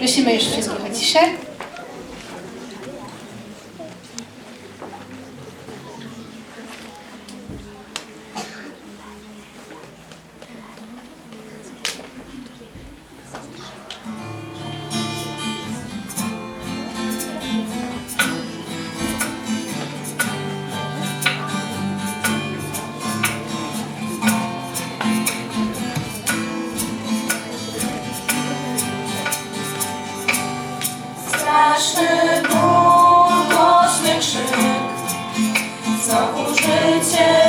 Prosimy już wszystkich o ciszę. straszny, półgłosny krzyk, co życie.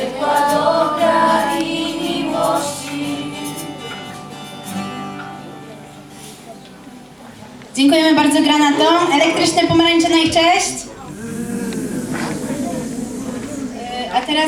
Dobra i miłości. Dziękujemy bardzo granatom. Elektryczne pomarańcze na ich cześć.